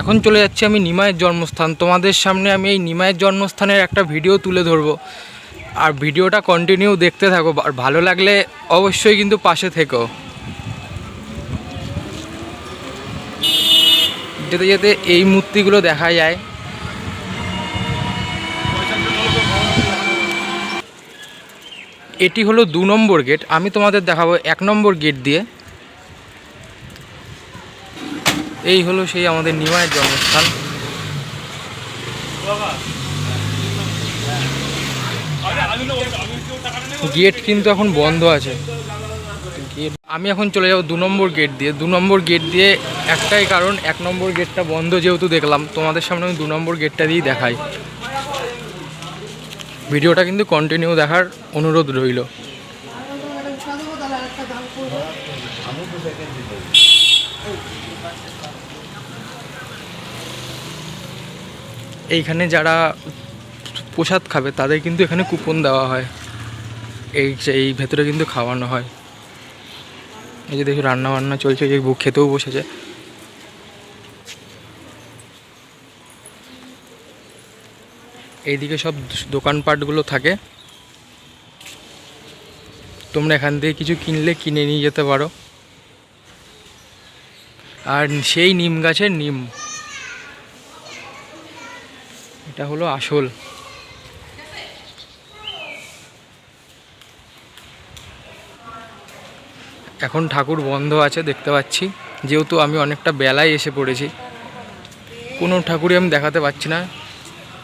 এখন চলে যাচ্ছি আমি নিমায়ের জন্মস্থান। তোমাদের সামনে আমি এই নিমায়ের জন্মস্থানের একটা ভিডিও তুলে ধরবো। আর ভিডিওটা কন্টিনিউ দেখতে থাকো, আর ভালো লাগলে অবশ্যই কিন্তু পাশে থেকো। যেতে যেতে এই মূর্তিগুলো দেখা যায়। এটি হলো দু নম্বর গেট। আমি তোমাদের দেখাবো এক নম্বর গেট দিয়ে। এই হলো সেই আমাদের নিমায়ের জন্মস্থান। গেট কিন্তু এখন বন্ধ আছে। আমি এখন চলে যাব দু নম্বর গেট দিয়ে। দু নম্বর গেট দিয়ে একটাই কারণ, এক নম্বর গেটটা বন্ধ যেহেতু দেখলাম, তোমাদের সামনে আমি দু নম্বর গেটটা দিয়েই দেখাই। ভিডিওটা কিন্তু কন্টিনিউ দেখার অনুরোধ রইল। এইখানে যারা প্রসাদ খাবে, তাদের কিন্তু এখানে কুপন দেওয়া হয়। এই এই ভেতরে কিন্তু খাওয়ানো হয়। এই যে দেখি রান্না বান্না চলছে, যে বুক খেতেও বসেছে। এইদিকে সব দোকানপাটগুলো থাকে। তোমরা এখান থেকে কিছু কিনলে কিনে নিয়ে যেতে পারো। আর সেই নিম গাছের নিম। এটা হলো আসল। এখন ঠাকুর বন্ধ আছে, দেখতে পাচ্ছি। যেহেতু আমি অনেকটা বেলায় এসে পড়েছি। কোনো ঠাকুরই আমি দেখাতে পাচ্ছি না।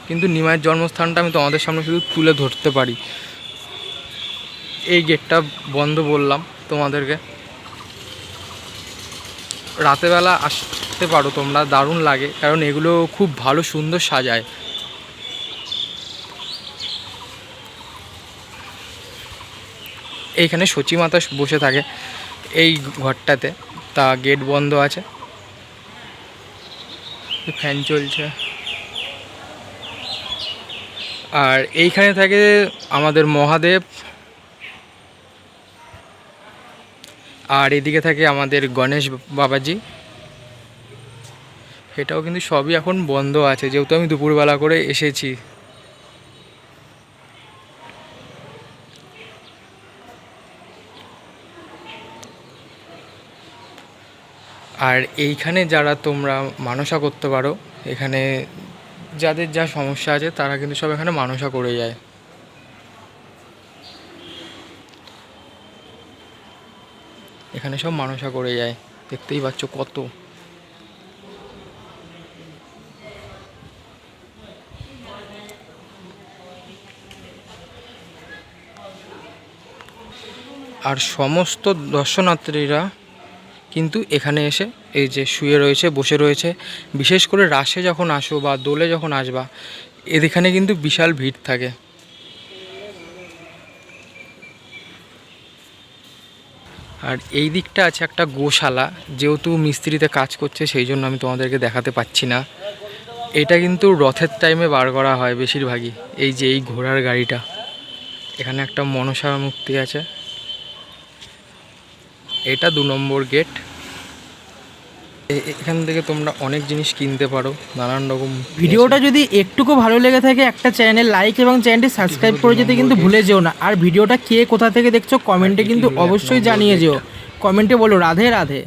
কিন্তু নিমায়ের জন্মস্থানটা আমি তোমাদের সামনে শুধু তুলে ধরতে পারি। এই গেটটা বন্ধ বললাম তোমাদেরকে। রাতেবেলা আসতে পারো তোমরা, দারুণ লাগে। কারণ এগুলো খুব ভালো সুন্দর সাজায়। এইখানে মাতা বসে থাকে এই ঘরটাতে। তা গেট বন্ধ আছে। ফ্যান চলছে। আর এইখানে থাকে আমাদের মহাদেব। আর এদিকে থাকে আমাদের গণেশ বাবাজি। এটাও কিন্তু সবই এখন বন্ধ আছে। যেহেতু আমি দুপুরবেলা করে এসেছি। আর এইখানে যারা তোমরা মানসা করতে পারো, এখানে যাদের যা সমস্যা আছে, তারা কিন্তু সব এখানে মানসা করে যায়। এখানে সব মানসা করে যায়। দেখতেই পাচ্ছ কত। আর সমস্ত দর্শনার্থীরা কিন্তু এখানে এসে এই যে শুয়ে রয়েছে, বসে রয়েছে, বিশেষ করে রাশে যখন আসো বা দোলে যখন আসবা এখানে কিন্তু বিশাল ভিড় থাকে। আর এই দিকটা আছে একটা গোশালা, যেহেতু মিস্ত্রিতে কাজ করছে, সেই জন্য আমি তোমাদেরকে দেখাতে পাচ্ছি না। এটা কিন্তু রথের টাইমে বার করা হয় বেশিরভাগই, এই যে এই ঘোড়ার গাড়িটা। এখানে একটা মনসা মুক্তি আছে। এটা দু নম্বর গেট। এখান থেকে তোমরা অনেক জিনিস কিনতে পারো নানান রকম ভিডিওটা যদি একটুকু ভালো লেগে থাকে একটা চ্যানেল লাইক এবং চ্যানেলটি সাবস্ক্রাইব করে যেতে কিন্তু ভুলে যেও না। আর ভিডিওটা কে কোথা থেকে দেখছ কমেন্টে কিন্তু অবশ্যই জানিয়ে যেও। কমেন্টে বলো রাধে রাধে।